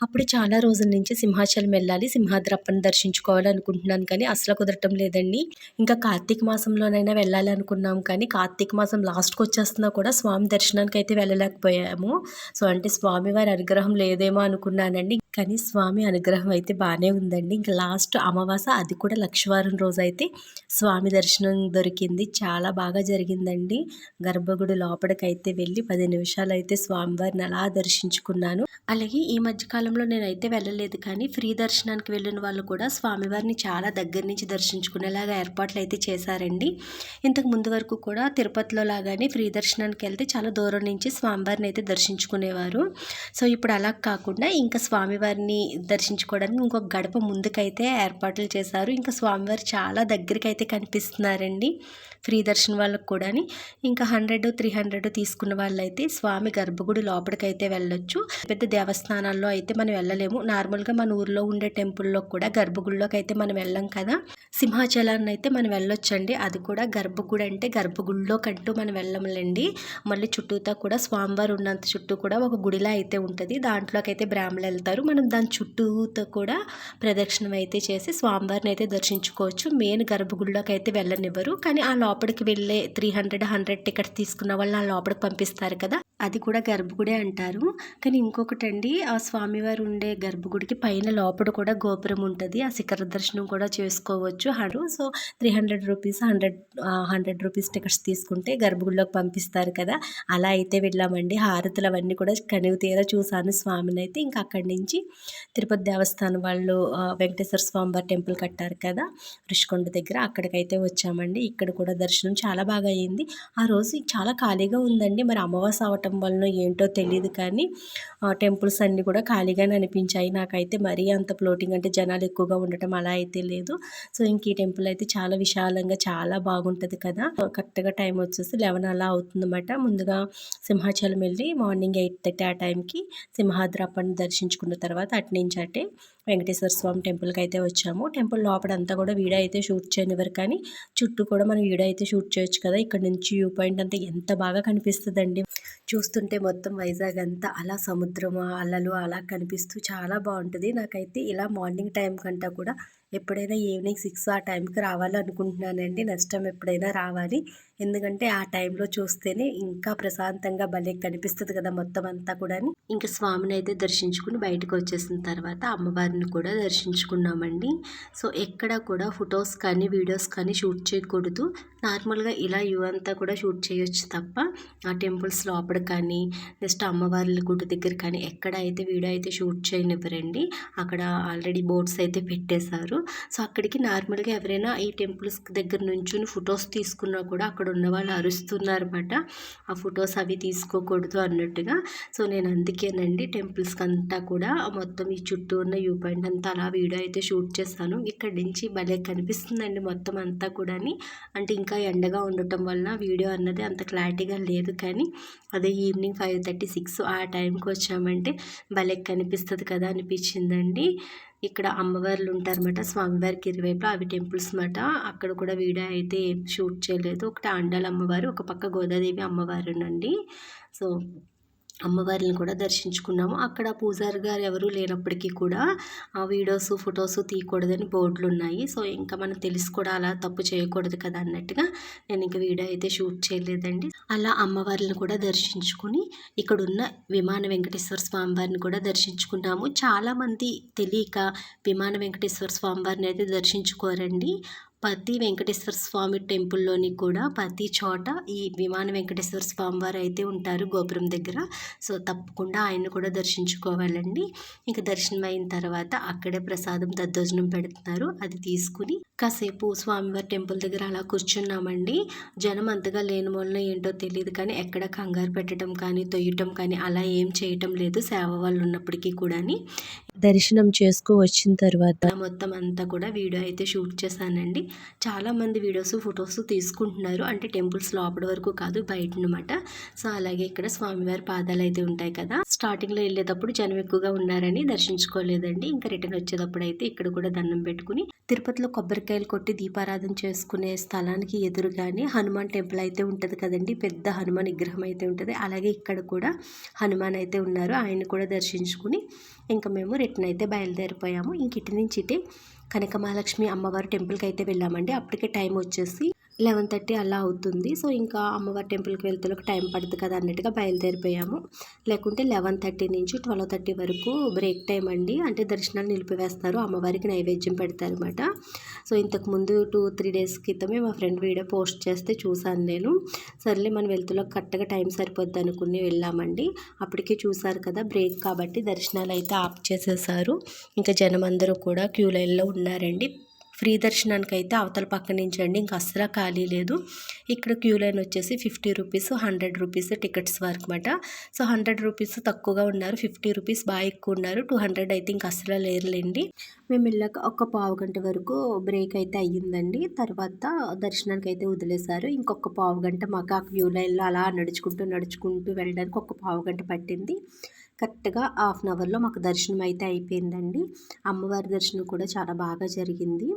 అప్పుడు చాలా రోజుల నుంచి సింహాచలం వెళ్ళాలి సింహాద్రప్పని దర్శించుకోవాలి అనుకుంటున్నాను కానీ అసలు కుదరటం లేదండి. ఇంకా కార్తీక మాసంలోనైనా వెళ్ళాలి అనుకున్నాం కానీ కార్తీక మాసం లాస్ట్కి వచ్చేస్తున్నా కూడా స్వామి దర్శనానికి అయితే వెళ్ళలేకపోయాము. సో అంటే స్వామివారి అనుగ్రహం లేదేమో అనుకున్నానండి. కానీ స్వామి అనుగ్రహం అయితే బాగానే ఉందండి. ఇంకా లాస్ట్ అమావాస అది కూడా లక్షవారం రోజు అయితే స్వామి దర్శనం దొరికింది. చాలా బాగా జరిగిందండి. గర్భగుడి లోపలికైతే వెళ్ళి పది నిమిషాలు అయితే స్వామివారిని అలా దర్శించుకున్నాను. అలాగే ఈ మధ్యకాలంలో నేనైతే వెళ్ళలేదు కానీ ఫ్రీ దర్శనానికి వెళ్ళిన వాళ్ళు కూడా స్వామివారిని చాలా దగ్గర నుంచి దర్శించుకునేలాగా ఏర్పాట్లు అయితే చేశారండి. ఇంతకు ముందు వరకు కూడా తిరుపతిలో లాగానే ఫ్రీ దర్శనానికి వెళ్తే చాలా దూరం నుంచి స్వామివారిని అయితే దర్శించుకునేవారు. సో ఇప్పుడు అలా కాకుండా ఇంకా స్వామివారి స్వామివారిని దర్శించుకోవడానికి ఇంకొక గడప ముందుకైతే ఏర్పాట్లు చేశారు. ఇంకా స్వామివారు చాలా దగ్గరికి అయితే కనిపిస్తున్నారండి. ఫ్రీ దర్శనం వాళ్ళకు కూడా ఇంకా హండ్రెడ్ త్రీ హండ్రెడ్ తీసుకున్న వాళ్ళైతే స్వామి గర్భగుడి లోపలికైతే వెళ్ళొచ్చు. పెద్ద దేవస్థానాల్లో అయితే మనం వెళ్ళలేము. నార్మల్గా మన ఊర్లో ఉండే టెంపుల్లో కూడా గర్భగుడిలోకి అయితే మనం వెళ్ళాం కదా. సింహాచలాన్ని అయితే మనం వెళ్ళొచ్చండి. అది కూడా గర్భగుడి అంటే గర్భగుడిలో కంటూ మనం వెళ్ళములండి. మళ్ళీ చుట్టూతా కూడా స్వామివారు ఉన్నంత చుట్టూ కూడా ఒక గుడిలా అయితే ఉంటుంది. దాంట్లోకి అయితే బ్రాహ్మణులు వెళ్తారు. మనం దాని చుట్టూతో కూడా ప్రదక్షిణం అయితే చేసి స్వామివారిని అయితే దర్శించుకోవచ్చు. మెయిన్ గర్భగుడిలోకి అయితే వెళ్ళనివ్వరు. కానీ ఆ లోపలికి వెళ్ళే త్రీ హండ్రెడ్ హండ్రెడ్ టికెట్ తీసుకున్న వాళ్ళు ఆ లోపలికి పంపిస్తారు కదా. అది కూడా గర్భగుడే అంటారు. కానీ ఇంకొకటి అండి ఆ స్వామివారు ఉండే గర్భగుడికి పైన లోపల కూడా గోపురం ఉంటుంది. ఆ శిఖర దర్శనం కూడా చేసుకోవచ్చు. Hundred so three hundred rupees hundred hundred rupees tickets తీసుకుంటే గర్భగుడిలోకి పంపిస్తారు కదా. అలా అయితే వెళ్ళామండి. హారతులు అవన్నీ కూడా కనివి తీర చూశాను స్వామిని అయితే. ఇంకా అక్కడి నుంచి తిరుపతి దేవస్థానం వాళ్ళు వెంకటేశ్వర స్వామి వారి టెంపుల్ కట్టారు కదా రిషికొండ దగ్గర. అక్కడికైతే వచ్చామండి. ఇక్కడ కూడా దర్శనం చాలా బాగా అయ్యింది ఆ రోజు చాలా ఖాళీగా ఉందండి. మరి అమావాస అవటం వలన ఏంటో తెలియదు కానీ టెంపుల్స్ అన్నీ కూడా ఖాళీగానే అనిపించాయి. నాకైతే మరీ అంత ఫ్లోటింగ్ అంటే జనాలు ఎక్కువగా ఉండటం అలా అయితే లేదు. సో ఇంక ఈ టెంపుల్ అయితే చాలా విశాలంగా చాలా బాగుంటుంది కదా. కరెక్ట్గా టైం వచ్చేసి లెవెన్ అలా అవుతుందన్నమాట. ముందుగా సింహాచలం వెళ్ళి మార్నింగ్ ఎయిట్ థర్టీ ఆ టైంకి సింహాద్రాపని దర్శించుకున్న తర్వాత అటు నుంచి అటే వెంకటేశ్వర స్వామి టెంపుల్కి అయితే వచ్చాము. టెంపుల్ లోపల అంతా కూడా వీడియో అయితే షూట్ చేయనివ్వరు కానీ చుట్టూ కూడా మనం వీడియో అయితే షూట్ చేయొచ్చు కదా. ఇక్కడ నుంచి వ్యూ పాయింట్ అంతా ఎంత బాగా కనిపిస్తుందండి. చూస్తుంటే మొత్తం వైజాగ్ అంతా అలా సముద్రం అలలు అలా కనిపిస్తూ చాలా బాగుంటుంది. నాకైతే ఇలా మార్నింగ్ టైం కంటే కూడా ఎప్పుడైనా ఈవినింగ్ సిక్స్ ఆ టైంకి రావాలి అనుకుంటున్నానండి నెక్స్ట్ టైం ఎప్పుడైనా రావాలి. ఎందుకంటే ఆ టైంలో చూస్తేనే ఇంకా ప్రశాంతంగా భలే కనిపిస్తుంది కదా మొత్తం అంతా కూడా ఇంకా స్వామిని అయితే దర్శించుకుని బయటకు వచ్చేసిన తర్వాత అమ్మవారిని కూడా దర్శించుకున్నామండి. సో ఎక్కడ కూడా ఫొటోస్ కానీ వీడియోస్ కానీ షూట్ చేయకూడదు. నార్మల్గా ఇలా యువ అంతా కూడా షూట్ చేయొచ్చు తప్ప ఆ టెంపుల్స్ లోపల కానీ నెక్స్ట్ అమ్మవార్ల గుడి దగ్గర కానీ ఎక్కడ అయితే వీడియో అయితే షూట్ చేయనివ్వరండి. అక్కడ ఆల్రెడీ బోర్డ్స్ అయితే పెట్టేశారు. సో అక్కడికి నార్మల్గా ఎవరైనా ఈ టెంపుల్స్ దగ్గర నుంచి ఫొటోస్ తీసుకున్నా కూడా అక్కడ అక్కడ ఉన్న వాళ్ళు అరుస్తున్నారన్నమాట. ఆ ఫొటోస్ అవి తీసుకోకూడదు అన్నట్టుగా. సో నేను అందుకేనండి టెంపుల్స్కి అంతా కూడా మొత్తం ఈ చుట్టూ ఉన్న వ్యూ పాయింట్ అంతా అలా వీడియో అయితే షూట్ చేశాను ఇక్కడి నుంచి భలే కనిపిస్తుందండి మొత్తం అంతా కూడా అంటే ఇంకా ఎండగా ఉండటం వల్ల వీడియో అన్నది అంత క్లారిటీగా లేదు కానీ అదే ఈవినింగ్ ఫైవ్ థర్టీ సిక్స్ ఆ టైంకి వచ్చామంటే భలే కనిపిస్తుంది కదా అనిపించిందండి. ఇక్కడ అమ్మవార్లు ఉంటారన్నమాట స్వామివారికి ఇరువైపులా అవి టెంపుల్స్ మాట అక్కడ కూడా వీడియో అయితే షూట్ చేయలేదు. ఒకటి ఆండాల అమ్మవారు ఒక పక్క గోదాదేవి అమ్మవారునండి. సో అమ్మవారిని కూడా దర్శించుకున్నాము. అక్కడ పూజారి గారు ఎవరు లేనప్పటికీ కూడా ఆ వీడియోస్ ఫొటోస్ తీయకూడదని బోర్డులు ఉన్నాయి సో ఇంకా మనం తెలిసి కూడా అలా తప్పు చేయకూడదు కదా అన్నట్టుగా నేను ఇంకా వీడియో అయితే షూట్ చేయలేదండి. అలా అమ్మవారిని కూడా దర్శించుకుని ఇక్కడ ఉన్న విమాన వెంకటేశ్వర స్వామి వారిని కూడా దర్శించుకున్నాము. చాలామంది తెలియక విమాన వెంకటేశ్వర స్వామి వారిని అయితే దర్శించుకోరండి. ప్రతి వెంకటేశ్వర స్వామి టెంపుల్లోని కూడా ప్రతి చోట ఈ విమాన వెంకటేశ్వర స్వామి వారు అయితే ఉంటారు గోపురం దగ్గర. సో తప్పకుండా ఆయన కూడా దర్శించుకోవాలండి. ఇంకా దర్శనం అయిన తర్వాత అక్కడే ప్రసాదం దద్దోజనం పెడుతున్నారు. అది తీసుకుని కాసేపు స్వామివారి టెంపుల్ దగ్గర అలా కూర్చున్నామండి. జనం అంతగా లేని వలన ఏంటో తెలియదు కానీ ఎక్కడ కంగారు పెట్టడం కానీ తొయ్యటం కానీ అలా ఏం చేయటం లేదు సేవ వాళ్ళు ఉన్నప్పటికీ కూడా దర్శనం చేసుకు వచ్చిన తర్వాత మొత్తం అంతా కూడా వీడియో అయితే షూట్ చేశానండి. చాలామంది వీడియోస్ ఫొటోస్ తీసుకుంటున్నారు. అంటే టెంపుల్స్ లోపల వరకు కాదు బయట అనమాట సో అలాగే ఇక్కడ స్వామివారి పాదాలు అయితే ఉంటాయి కదా. స్టార్టింగ్లో వెళ్ళేటప్పుడు జనం ఎక్కువగా ఉన్నారని దర్శించుకోలేదండి. ఇంకా రిటర్న్ వచ్చేటప్పుడు అయితే ఇక్కడ కూడా దండం పెట్టుకుని తిరుపతిలో కొబ్బరికాయలు కొట్టి దీపారాధన చేసుకునే స్థలానికి ఎదురుగానే హనుమాన్ టెంపుల్ అయితే ఉంటుంది కదండి. పెద్ద హనుమాన్ విగ్రహం అయితే ఉంటుంది. అలాగే ఇక్కడ కూడా హనుమాన్ అయితే ఉన్నారు. ఆయన కూడా దర్శించుకుని ఇంకా మేము రిటర్న్ అయితే బయలుదేరిపోయాము. ఇంక ఇటు నుంచి ఇటే కనక మహాలక్ష్మి అమ్మవారి టెంపుల్కి అయితే వెళ్ళామండి. అప్పటికే టైం వచ్చేసి లెవెన్ థర్టీ అలా అవుతుంది. సో ఇంకా అమ్మవారి టెంపుల్కి వెళ్తే టైం పడుతుంది కదా అన్నట్టుగా బయలుదేరిపోయాము. లేకుంటే లెవెన్ థర్టీ నుంచి ట్వెల్వ్ థర్టీ వరకు బ్రేక్ టైం అండి. అంటే దర్శనాలు నిలిపివేస్తారు. అమ్మవారికి నైవేద్యం పెడతారు అనమాట సో ఇంతకుముందు టూ త్రీ డేస్ క్రితమే మా ఫ్రెండ్ వీడియో పోస్ట్ చేస్తే చూశాను నేను. సర్లే మనం వెళ్తులో కరెక్ట్గా టైం సరిపోద్ది అనుకుని వెళ్ళామండి. అప్పటికే చూశారు కదా బ్రేక్ కాబట్టి దర్శనాలు అయితే ఆఫ్ చేసేసారు. ఇంకా జనం అందరూ కూడా క్యూ లైన్లో ఉన్నారండి. ఫ్రీ దర్శనానికి అయితే అవతల పక్క నుంచి అండి ఇంకా అస్సలు ఖాళీ లేదు. ఇక్కడ క్యూ లైన్ వచ్చేసి fifty rupees hundred rupees tickets వరకు అనమాట సో హండ్రెడ్ రూపీస్ తక్కువగా ఉన్నారు ఫిఫ్టీ రూపీస్ బాగా ఎక్కువ ఉన్నారు టూ హండ్రెడ్ అయితే ఇంకా అస్సలు లేరులేండి. మేము వెళ్ళాక ఒక పావు గంట వరకు బ్రేక్ అయితే అయ్యిందండి. తర్వాత దర్శనానికి అయితే వదిలేశారు. ఇంకొక పావు గంట మాకు ఆ క్యూ లైన్లో అలా నడుచుకుంటూ నడుచుకుంటూ వెళ్ళడానికి ఒక పావు గంట పట్టింది. కరెక్ట్గా హాఫ్ అన్ అవర్లో మాకు దర్శనం అయితే అయిపోయిందండి. అమ్మవారి దర్శనం కూడా చాలా బాగా జరిగింది.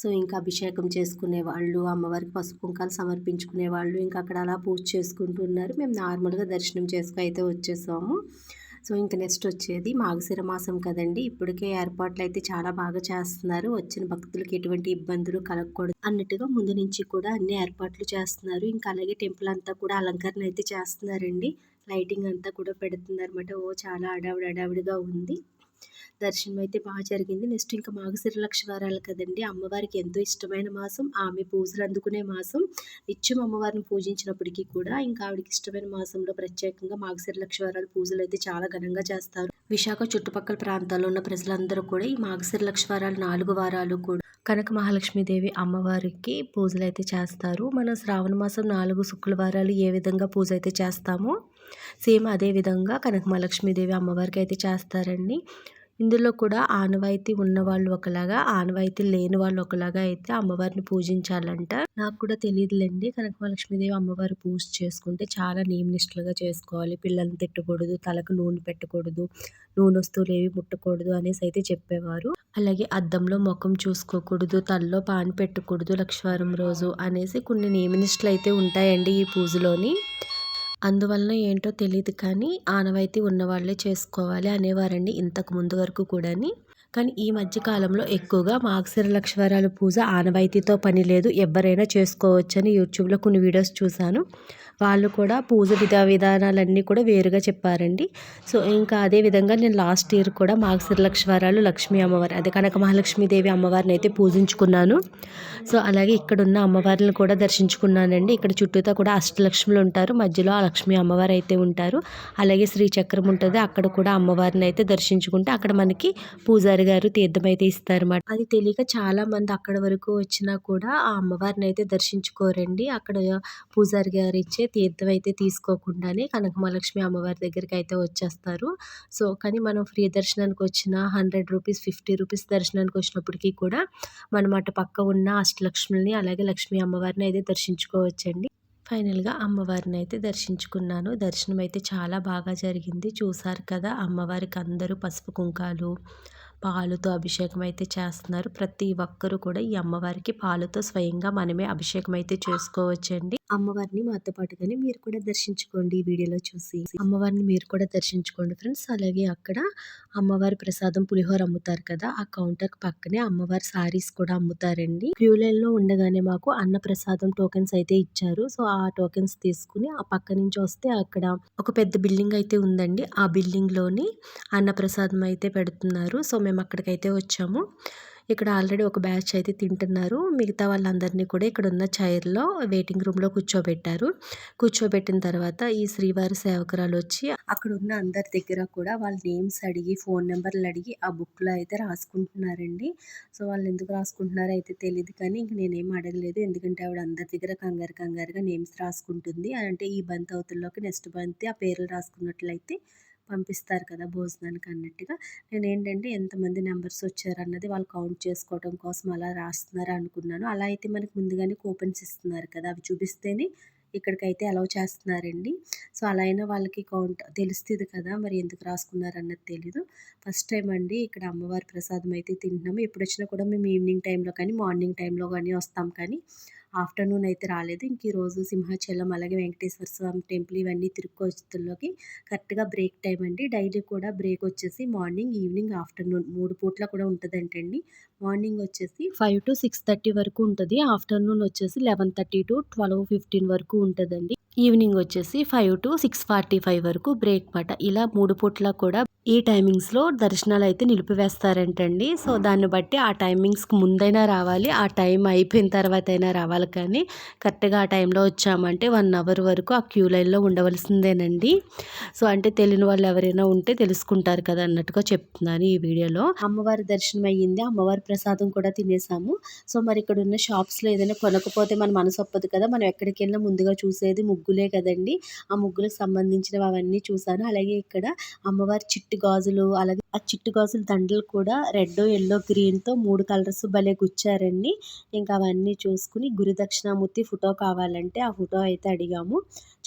సో ఇంకా అభిషేకం చేసుకునే వాళ్ళు అమ్మవారికి పసుపు కుంకాలు సమర్పించుకునే వాళ్ళు ఇంకా అక్కడ అలా పూజ చేసుకుంటున్నారు మేము నార్మల్గా దర్శనం చేసుకు అయితే వచ్చేసాము. సో ఇంకా నెక్స్ట్ వచ్చేది మాఘశిర మాసం కదండి. ఇప్పటికే ఏర్పాట్లు అయితే చాలా బాగా చేస్తున్నారు. వచ్చిన భక్తులకి ఎటువంటి ఇబ్బందులు కలగకూడదు అన్నట్టుగా ముందు నుంచి కూడా అన్ని ఏర్పాట్లు చేస్తున్నారు. ఇంకా అలాగే టెంపుల్ అంతా కూడా అలంకరణ అయితే చేస్తున్నారండి. లైటింగ్ అంతా కూడా పెడుతుందనమాట ఓ చాలా అడావిడి అడావిడిగా ఉంది. దర్శనం అయితే బాగా జరిగింది. నెక్స్ట్ ఇంకా మాఘశిర లక్షవారాలు కదండి. అమ్మవారికి ఎంతో ఇష్టమైన మాసం. ఆమె పూజలు అందుకునే మాసం. నిత్యం అమ్మవారిని పూజించినప్పటికీ కూడా ఇంకా ఆవిడకి ఇష్టమైన మాసంలో ప్రత్యేకంగా మాఘశిర లక్షవారాలు పూజలు అయితే చాలా ఘనంగా చేస్తారు. విశాఖ చుట్టుపక్కల ప్రాంతాల్లో ఉన్న ప్రజలందరూ కూడా ఈ మాఘశిర లక్షవారాలు నాలుగు వారాలు కూడా కనక మహాలక్ష్మీదేవి అమ్మవారికి పూజలు అయితే చేస్తారు. మన శ్రావణ మాసం నాలుగు శుక్రవారాలు ఏ విధంగా పూజ అయితే చేస్తామో సేమ్ అదే విధంగా కనక అమ్మవారికి అయితే చేస్తారండి. ఇందులో కూడా ఆనవాయితీ ఉన్న వాళ్ళు ఒకలాగా ఆనవాయితీ లేని వాళ్ళు ఒకలాగా అయితే అమ్మవారిని పూజించాలంట. నాకు కూడా తెలియదులేండి కనకమహాలక్ష్మీదేవి అమ్మవారి పూజ చేసుకుంటే చాలా నియమనిష్టలుగా చేసుకోవాలి. పిల్లల్ని తిట్టకూడదు తలకు నూనె పెట్టకూడదు నూనె వస్తువులు ఏవి ముట్టకూడదు అనేసి అయితే చెప్పేవారు. అలాగే అద్దంలో ముఖం చూసుకోకూడదు తలలో పాని పెట్టకూడదు లక్ష్వారం రోజు అనేసి కొన్ని నియమనిష్టలు అయితే ఉంటాయండి ఈ పూజలోని. అందువలన ఏంటో తెలియదు కానీ ఆనవాయితీ ఉన్నవాళ్ళే చేసుకోవాలి అనేవారండి ఇంతకు ముందు వరకు కూడాని. కానీ ఈ మధ్య కాలంలో ఎక్కువగా మాగశిర లక్షవరాల పూజ ఆనవాయితీతో పని లేదు. ఎవరైనా చేసుకోవచ్చని యూట్యూబ్లో కొన్ని వీడియోస్ చూశాను. వాళ్ళు కూడా పూజ విధా విధానాలన్నీ కూడా వేరుగా చెప్పారండి. సో ఇంకా అదే విధంగా నేను లాస్ట్ ఇయర్ కూడా మాగసిరి లక్ష్మీవారాలు లక్ష్మీ అమ్మవారి అదే కనక మహాలక్ష్మీదేవి అమ్మవారిని అయితే పూజించుకున్నాను. సో అలాగే ఇక్కడ ఉన్న అమ్మవారిని కూడా దర్శించుకున్నానండి. ఇక్కడ చుట్టూతో కూడా అష్టలక్ష్ములు ఉంటారు. మధ్యలో ఆ లక్ష్మీ అమ్మవారు అయితే ఉంటారు. అలాగే శ్రీచక్రం ఉంటుంది. అక్కడ కూడా అమ్మవారిని అయితే దర్శించుకుంటే అక్కడ మనకి పూజారి గారు తీర్థం అయితే ఇస్తారన్నమాట. అది తెలియక చాలా మంది అక్కడ వరకు వచ్చినా కూడా ఆ అమ్మవారిని అయితే దర్శించుకోరండి. అక్కడ పూజారి గారు ఇచ్చే తీర్థం అయితే తీసుకోకుండానే కనకమహాలక్ష్మి అమ్మవారి దగ్గరికి అయితే వచ్చేస్తారు. సో కానీ మనం ఫ్రీ దర్శనానికి వచ్చిన హండ్రెడ్ రూపీస్ ఫిఫ్టీ రూపీస్ దర్శనానికి వచ్చినప్పటికీ కూడా మనం అటు పక్క ఉన్న అష్టలక్ష్మిని అలాగే లక్ష్మీ అమ్మవారిని అయితే దర్శించుకోవచ్చండి. ఫైనల్గా అమ్మవారిని అయితే దర్శించుకున్నాను. దర్శనం అయితే చాలా బాగా జరిగింది. చూసారు కదా అమ్మవారికి అందరూ పసుపు కుంకాలు పాలుతో అభిషేకం అయితే చేస్తున్నారు. ప్రతి ఒక్కరు కూడా ఈ అమ్మవారికి పాలతో స్వయంగా మనమే అభిషేకం అయితే చేసుకోవచ్చండి. అమ్మవారిని మాతో పాటుగానే మీరు కూడా దర్శించుకోండి ఈ వీడియోలో చూసి. అమ్మవారిని మీరు కూడా దర్శించుకోండి ఫ్రెండ్స్. అలాగే అక్కడ అమ్మవారి ప్రసాదం పులిహోర అమ్ముతారు కదా ఆ కౌంటర్ పక్కనే అమ్మవారి సారీస్ కూడా అమ్ముతారండి. క్యూ లైన్లో ఉండగానే మాకు అన్న ప్రసాదం టోకెన్స్ అయితే ఇచ్చారు. సో ఆ టోకెన్స్ తీసుకుని ఆ పక్క నుంచి వస్తే అక్కడ ఒక పెద్ద బిల్డింగ్ అయితే ఉందండి. ఆ బిల్డింగ్లోని అన్న ప్రసాదం అయితే పెడుతున్నారు. సో మేము అక్కడికైతే వచ్చాము. ఇక్కడ ఆల్రెడీ ఒక బ్యాచ్ అయితే తింటున్నారు. మిగతా వాళ్ళందరినీ కూడా ఇక్కడ ఉన్న చైర్లో వెయిటింగ్ రూమ్లో కూర్చోబెట్టారు. కూర్చోబెట్టిన తర్వాత ఈ శ్రీవారి సేవకురాలు వచ్చి అక్కడ ఉన్న అందరి దగ్గర కూడా వాళ్ళ నేమ్స్ అడిగి ఫోన్ నెంబర్లు అడిగి ఆ బుక్లో అయితే రాసుకుంటున్నారండి. సో వాళ్ళు ఎందుకు రాసుకుంటున్నారో అయితే తెలియదు కానీ ఇంక నేనేం అడగలేదు. ఎందుకంటే ఆవిడ అందరి దగ్గర కంగారు కంగారుగా నేమ్స్ రాసుకుంటుంది. అంటే ఈ బంత్ అవతల్లోకి నెక్స్ట్ బంత్ ఆ పేర్లు రాసుకున్నట్లయితే పంపిస్తారు కదా భోజనానికి అన్నట్టుగా. నేను ఏంటంటే ఎంతమంది నెంబర్స్ వచ్చారన్నది వాళ్ళు కౌంట్ చేసుకోవడం కోసం అలా రాస్తున్నారు అనుకున్నాను. అలా అయితే మనకు ముందుగానే కూపన్స్ ఇస్తున్నారు కదా. అవి చూపిస్తేనే ఇక్కడికైతే అలౌ చేస్తున్నారండి. సో అలా అయినా వాళ్ళకి కౌంట్ తెలుస్తుంది కదా. మరి ఎందుకు రాసుకున్నారు అన్నది తెలీదు. ఫస్ట్ టైం అండి ఇక్కడ అమ్మవారి ప్రసాదం అయితే తింటున్నాము. ఎప్పుడు వచ్చినా కూడా మేము ఈవినింగ్ టైంలో కానీ మార్నింగ్ టైంలో కానీ వస్తాం కానీ ఆఫ్టర్నూన్ అయితే రాలేదు. ఇంక ఈరోజు సింహాచలం అలాగే వెంకటేశ్వర స్వామి టెంపుల్ ఇవన్నీ తిరుక్కొస్తుల్లోకి కరెక్ట్గా బ్రేక్ టైం అండి. డైలీ కూడా బ్రేక్ వచ్చేసి మార్నింగ్ ఈవినింగ్ ఆఫ్టర్నూన్ మూడు పూట్ల కూడా ఉంటుందంటండి. మార్నింగ్ వచ్చేసి ఫైవ్ టు సిక్స్ థర్టీ వరకు ఉంటుంది. ఆఫ్టర్నూన్ వచ్చేసి eleven thirty to twelve fifteen వరకు ఉంటుందండి. ఈవినింగ్ వచ్చేసి five to six forty five వరకు బ్రేక్ మాట ఇలా మూడు పూట్ల కూడా ఈ టైమింగ్స్లో దర్శనాలు అయితే నిలిపివేస్తారంటండి. సో దాన్ని బట్టి ఆ టైమింగ్స్కి ముందైనా రావాలి ఆ టైం అయిపోయిన తర్వాత అయినా రావాలి. కానీ కరెక్ట్గా ఆ టైంలో వచ్చామంటే వన్ అవర్ వరకు ఆ క్యూ లైన్లో ఉండవలసిందేనండి. సో అంటే తెలియని వాళ్ళు ఎవరైనా ఉంటే తెలుసుకుంటారు కదా అన్నట్టుగా చెప్తున్నాను ఈ వీడియోలో. అమ్మవారి దర్శనం అయ్యింది అమ్మవారి ప్రసాదం కూడా తినేసాము. సో మరి ఇక్కడ ఉన్న షాప్స్లో ఏదైనా కొనకపోతే మన మనసు ఒప్పదు కదా మనం ఎక్కడికి వెళ్ళినా ముందుగా చూసేది ముగ్గులే కదండి. ఆ ముగ్గులకు సంబంధించినవి అవన్నీ చూసాను అలాగే ఇక్కడ అమ్మవారి చిట్టి గాజులు అలాగే ఆ చిట్టు గాజుల దండలు కూడా రెడ్ ఎల్లో గ్రీన్తో మూడు కలర్స్ భలే గుచ్చారండి. ఇంకా అవన్నీ చూసుకుని గురు దక్షిణామూర్తి ఫోటో కావాలంటే ఆ ఫోటో అయితే అడిగాము.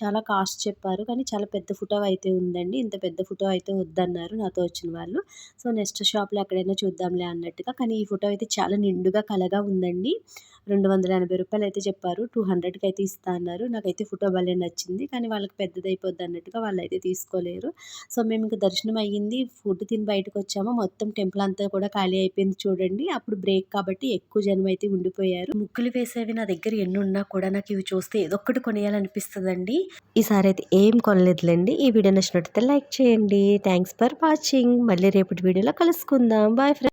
చాలా కాస్ట్ చెప్పారు కానీ చాలా పెద్ద ఫోటో అయితే ఉందండి. ఇంత పెద్ద ఫోటో అయితే వద్దన్నారు నాతో వచ్చిన వాళ్ళు. సో నెక్స్ట్ షాప్లో ఎక్కడైనా చూద్దాంలే అన్నట్టుగా. కానీ ఈ ఫోటో అయితే చాలా నిండుగా కలగా ఉందండి. రెండు వందల ఎనభై రూపాయలు అయితే చెప్పారు. టూ హండ్రెడ్కి అయితే ఇస్తా అన్నారు. నాకైతే ఫోటో భలే నచ్చింది. కానీ వాళ్ళకి పెద్దది అయిపోద్ది అన్నట్టుగా వాళ్ళు అయితే తీసుకోలేరు. సో మేము ఇంకా దర్శనం అయ్యింది. ఫుడ్ తిని బయటకు వచ్చాము మొత్తం టెంపుల్ అంతా కూడా ఖాళీ అయిపోయింది చూడండి. అప్పుడు బ్రేక్ కాబట్టి ఎక్కువ జనం అయితే ఉండిపోయారు. ముక్కులు వేసేవి నా దగ్గర ఎన్ని ఉన్నా కూడా నాకు ఇవి చూస్తే ఏదో కొనేయాలనిపిస్తుందండి కొనియాలనిపిస్తుందండి. ఈసారి అయితే ఏం కొనలేదులేండి. ఈ వీడియో నచ్చినట్టయితే లైక్ చేయండి. Thanks for watching. మళ్ళీ రేపటి వీడియోలో కలుసుకుందాం. Bye friends.